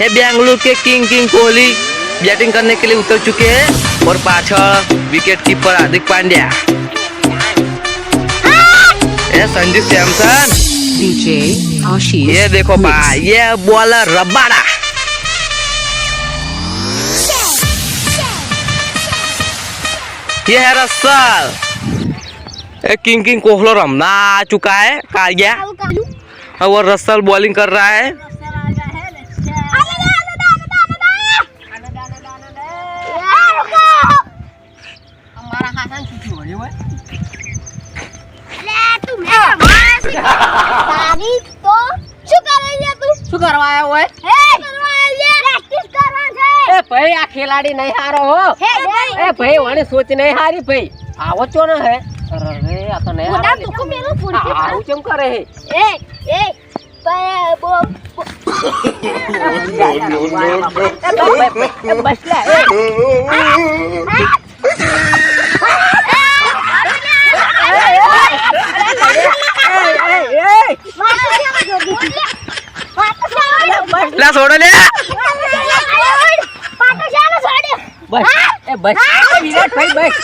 ये बेंगलुरु के king king Kohli batting करने के लिए उतर चुके हैं और पाछड़ विकेट कीपर हार्दिक पांड्या। ये संजू सैमसन। ये देखो. भाई ये बॉलर रबाड़ा। ये है रसल। ये किंग किंग कोहलो रमना आ चुका है कहा गया। और रसल बॉलिंग कर रहा है। શું કરવા આવ્યો હોય? એ ભાઈ આ ખેલાડી નહીં હારો હો. એ ભાઈ. વણી સોચ નહીં હારી ભાઈ. આવો ચો ને હે? અરે આ તો નહીં હારો. આ આવું કેમ કરે હે? એ બસ લે લે છોડો લે. બસ. એ બસ. વિરાટ ભાઈ બસ.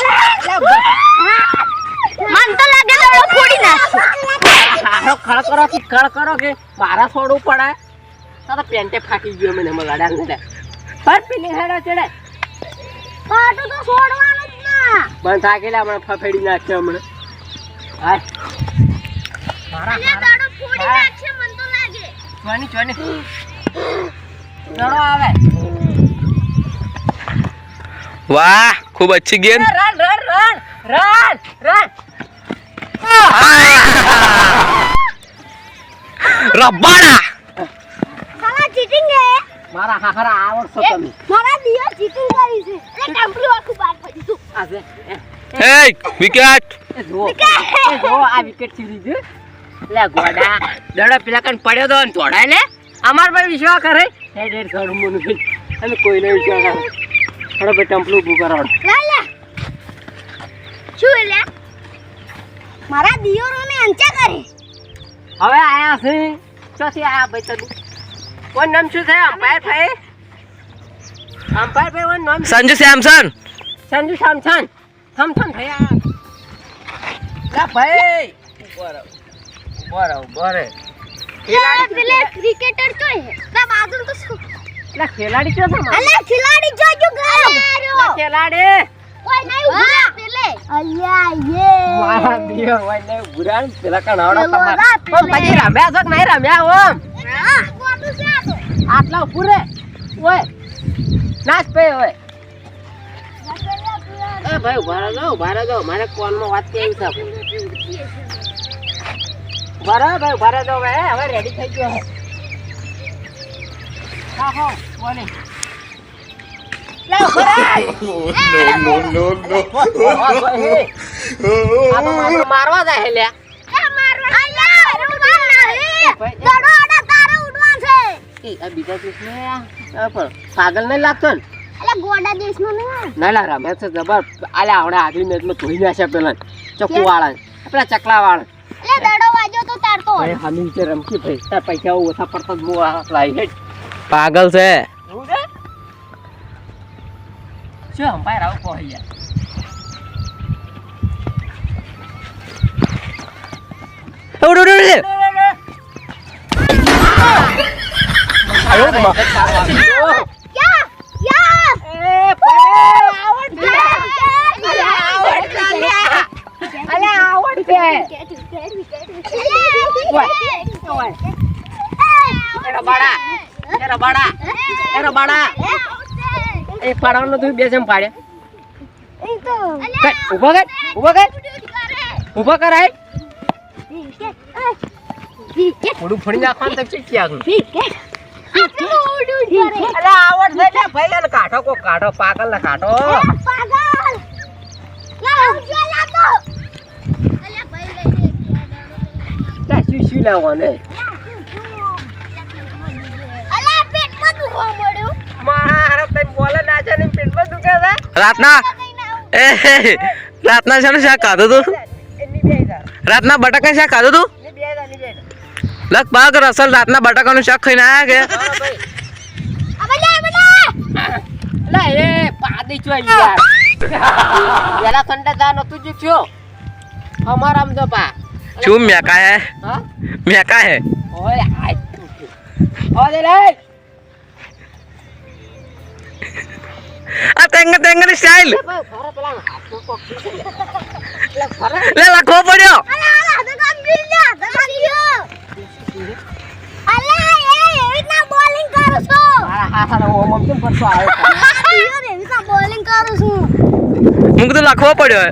મન તો લાગે તો હું ફોડી નાખું ખળ કરો કે ખળ કરો કે મારા છોડવું પડે. તારે પેન્ટે ફાટી ગયો મને મગાડા ને પર પેલી હેડા ચડે. ફાટું તો છોડવાનું જ ના. મને થાકેલા હમણાં ફફેડી નાખ્યો હમણે. હાય. મારા ફોડી નાખશે મન તો લાગે. જોની જોની વાહ ખૂબ અચ્છી game. Run run run Rabada. સાલા ચીટિંગ. હે મારા હાહરા આવડશો તમે. મારા દિયો ચીટિંગ કરી છે. એટલે ટેમ્પલ આખું બહાર પડી તું આજે હે વિકેટ. જો જો આ વિકેટ. છીરી ગયો લે ગોડા. દડો પેલા કન પડ્યો તો ને તોડાય લે અમાર ભાઈ વિશ્વાસ કરે? હે ડેર સર મને અને કોઈને વિશ્વાસ કરે. થોડો બે ટમ્પલું ઊભું કરાવ. લાલા શું લે મારા દિયોરો ને અંચા કરે. હવે આયા છે. ચોથી આયા ભાઈ તને? નામ શું છે અમ્પાયર ભાઈ? અમ્પાયર ભાઈ કોણ સંજુ સેમસન સંજુ સેમસન થમ થમ ભાઈ આ. ભાઈ. ઊભો રહો ઊભો લે પેલે ક્રિકેટર તો હે. ના બાજુ તો શું? લે ખેલાડી ક્યાં છે? અલે ખિલાડી જોજો ગયો લે ખેલાડી. કોઈ નહીં ઊભા પેલે. અલ્યા યે. મારા ને પેલા કણાવડો તમાર. રાત પછી રમ્યા છો કે નહીં રમ્યા ઓમ હા ગોટું છે આ તો. આટલા ઉપર ઓય નાશ પે ઓય. એ ભાઈ ઊભા રહો ઊભા રહો. મારે કોલમાં વાત કેવી છે? ઊભા રહો ભાઈ ભરો તો ભાઈ હવે રેડી થઈ ગયો હા. હા બોલે. મારવા જાય લ્યા. પાગલ નહીં લાગતો ને? ના ના રમે છે જબર. આલે આવડે આગલી મેચમાં ધોઈ નાખ્યા પેલા ચકુ વાળા પેલા ચકલા વાળા લે દડો વાજો તો તારતો હોય હામી તે રમકી ભાઈ. તાર પૈસા ઓછા પડતા મો આ લાઈ હે પાગલ છે. શું છે? શું હંપાય રાવ કોઈ યાર ઉડ ઉડ ઉડ આયો મા યા યા એ પર આવડ એરો બાડા એરો બાડા એ પાડવાનું તું બે જેમ પાડે. ઊભો કર ઊભો કર. ઊભો કર આય થોડું ફોડી નાખવાનું તો ચીકી આગળ અલે આવડશે લે ભાઈ એને કાઢો કો કાઢો પાગલ ને કાઢો. શું શું લેવાને મારા તઈ બોલે ના છે ને પેટમાં દુખે છે રાતના? એ રાતના છે ને શા ખાધું તું? રાતના બટાકા શા ખાધું તું? લગભગ રસલ રાતના બટાકાનું શાક ખાઈને આયા કે? શું મેકા હે? હા? મેકા હે? ઓય આ તેંગ તેંગની ફરે લે લખવો પડ્યો. મારા હાથાનો ઓમ ઓમ કેમ પરસો આવ્યો બોલિંગ કરું છું. હું તો લખવો પડ્યો હે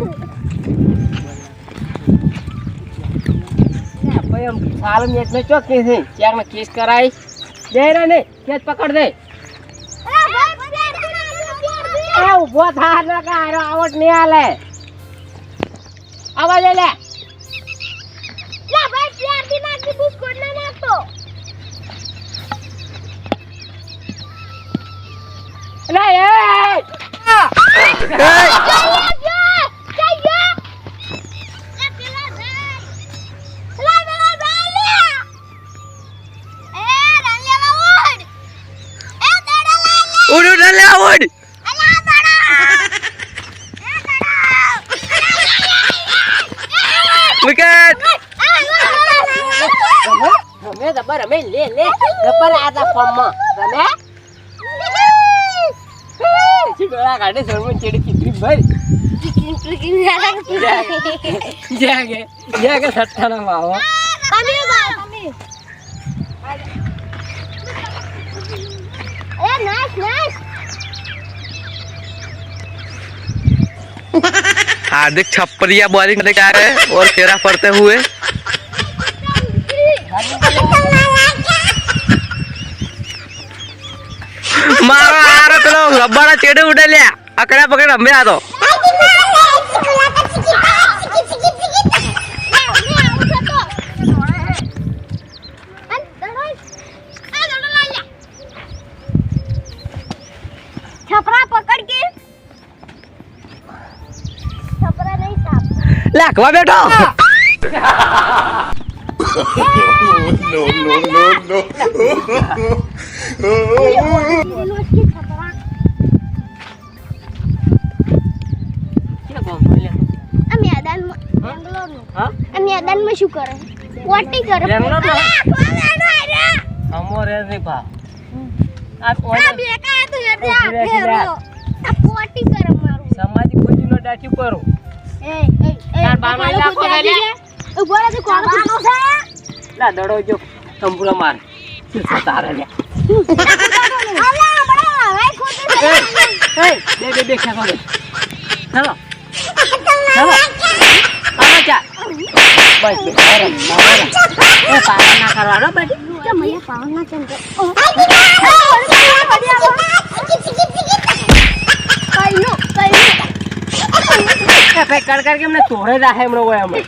ભાઈ આમ સાલ મેચ ને ચોક કેસ કરાઈ દે રે ને કેસ પકડ દે. ઊભો થા ના કારો આવટ નહીં આલે આવા લે લે. લે એ. ઉડ. ઉડ લે ઉડ. વિકેટ રમે જબર રમે લે લે. જબર આતા ફોર્મમાં. રમે ચીડોળા કાઢે સરમણ ચીડી ચીતરી ભાઈ જાગે જાગે સટ્ટાના માવો. हार्दिक छप्परिया बॉलिंग करने आ रहे हैं और फेरा पड़ते हुए મારો આરો પેલો રબ્બાના ચેડે ઉડે લ્યા અકડા પકડ રમે આ તો સાપ બેઠો? મેદાનમાં શું કરે? પોટી કરે. બેંગ્લોરનું? અલા, ખોવાનો આર્યો. અમોરે ને ભા. આ આ તો એટલે ઊભી રહે છે લે. આખેરો. આ પોટી કરે મારું. સમાજ એ એ એ તાર બાનો કાળો ઇલાકો કૂતરા લે લે. છે. ઊભો રહે કોણ બાનો છે? લા દડો જો તંબુરા માર. તારે લે? અલા, બડા, હવે ખોટું છે. એ બે બે બે ખેતો દે. ચાલો. ચાલો. આવો ચા. બસ બે અરે મારા એ પારા ના કરવાનો બટી કેમ અહીંયા પાવના ચંદ્ર? ઓ. કઈનું, કઈનું. એ ભાઈ કર કર કેમ ને તોડે રાખે એમનો હોય અમે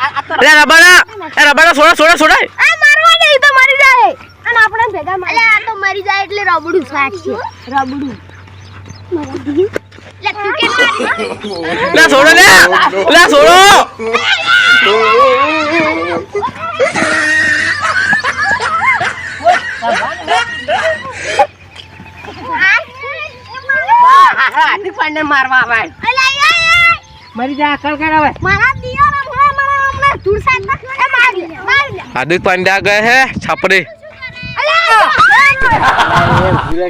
રબાડા એ રબાડા છોડા છોડા છોડા આ મારવા દે, ઈ તો મરી જાય અને આપણે ભેગા મારી આ તો મરી જાય એટલે રબડું રબડું મારા દી લે તું કે મારી લે છોડો લે લે છોડો હા હા હાથી મારવા આવે. મરી જા હાર્દિક પાંડ્યા ગયે હે છાપડી. અલે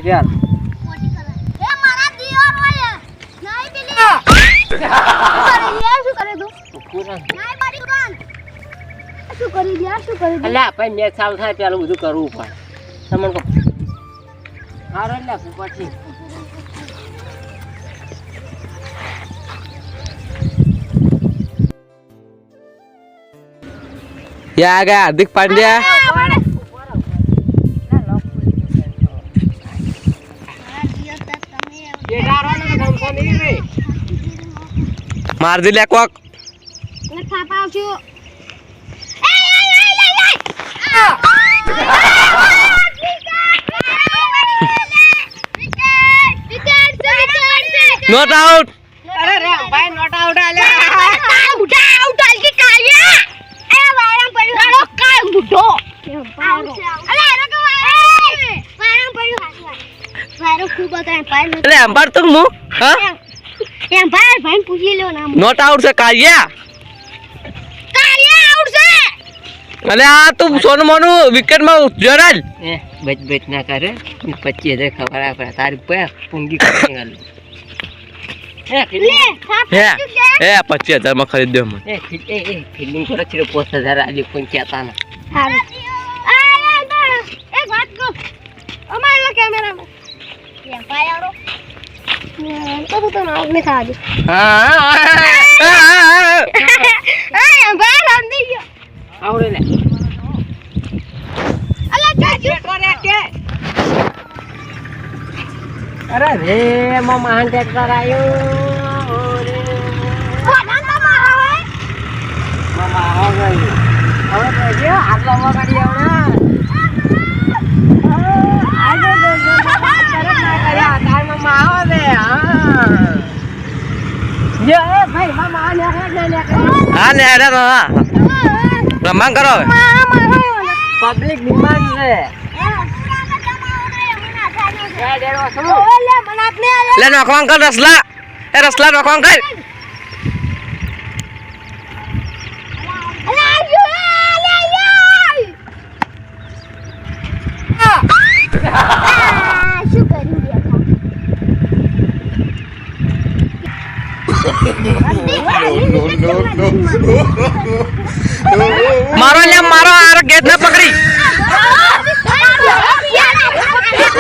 યાર એ મારા શું કરી યાર અલ્યા ભાઈ મેં ચાલ થાય પેલું બધું કરવું પડે. તમને કહો હારો લે પછી ये आ गया हार्दिक पांड्या मार दिल्या क्वाक નોટ આઉટ અરે રે ભાઈ નોટ આઉટ આલે આઉટ આઉટ આલ કે કાયા એ વાયરામ પડ્યો. હાલો કાય બુઢો અલે એનો તો વાયરામ પડ્યો. વાયરો ખૂબ હતો ભાઈ એટલે એમ્પાયર તો મુ હા? એમ ભાઈ ભાઈ પૂછી લો નામ નોટ આઉટ છે કાયા કાળિયા આઉટ છે. અને આ તું સોનું મોનું વિકેટમાં જરાલ એ બચ બચ ના કરે. પચીસ હજાર ખબર આપડે તારી પે પૂંગી કરી ગાલ હે એ પચીસ હજારમાં ખરીદ દો મને ફિલ્ડિંગ કરો છે પોસ્ટ હજાર આજે કોઈ કહેતા ના. એક વાત કહું. અમારે કેમેરામાં. એમ ભાઈ આવડો. તો તો તો નામ ને ખાવા હા ભાઈ સમજી ગયો. આવડે ને અલા ચાચુ અરે રે માં મહાન ટ્રેક્ટર આવ્યું રે કોના તમા આવે મામા આવો ગઈ હવે. તો જો આટલો વગાડી આવડે આજે તો જો તરત ના કર્યા તાર મામા આવો દે હા જો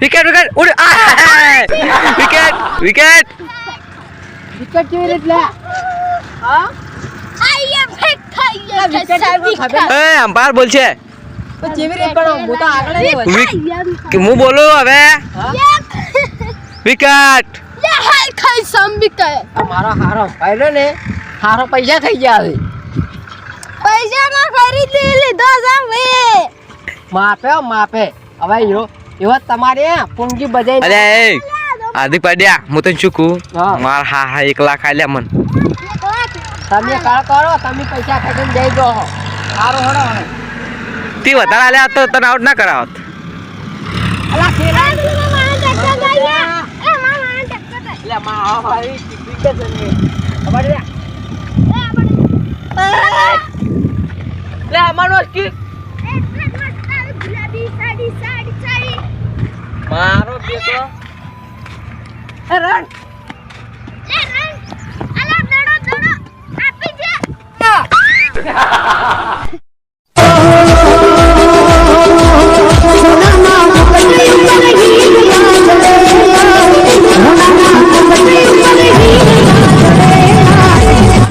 suangala boiling ઉડ વિકેટ વિકેટ. વિકેટ કેવી રીત લે હા વિકેટ અમ્પાયર બોલ છે તો કેવી રીત પણ હું તો આગળ વિકેટ ખાઈ વિક- કે હું બોલું હવે હા? વિકેટ મારો હારો પહેલો ને હારો પૈસા થઈ ગયા હવે પૈસા માં ખરીદી લીધો છે માપે માપે હવે હીરો એવો તમારે પૂંજી બજાઈ અરે એ હાર્દિક પાડ્યા હું તને શું કહું? હા. માર હા હા એક લાખ આલ્યા મન. તમે કાળ કરો તમે પૈસા કાઢીને જઈ દો સારું હડો તી વધારે આલ્યા તો તને આઉટ ના કરાવત. અમારો મારો એ રન. લે રંગ અલા દડો દડો. આપી દે.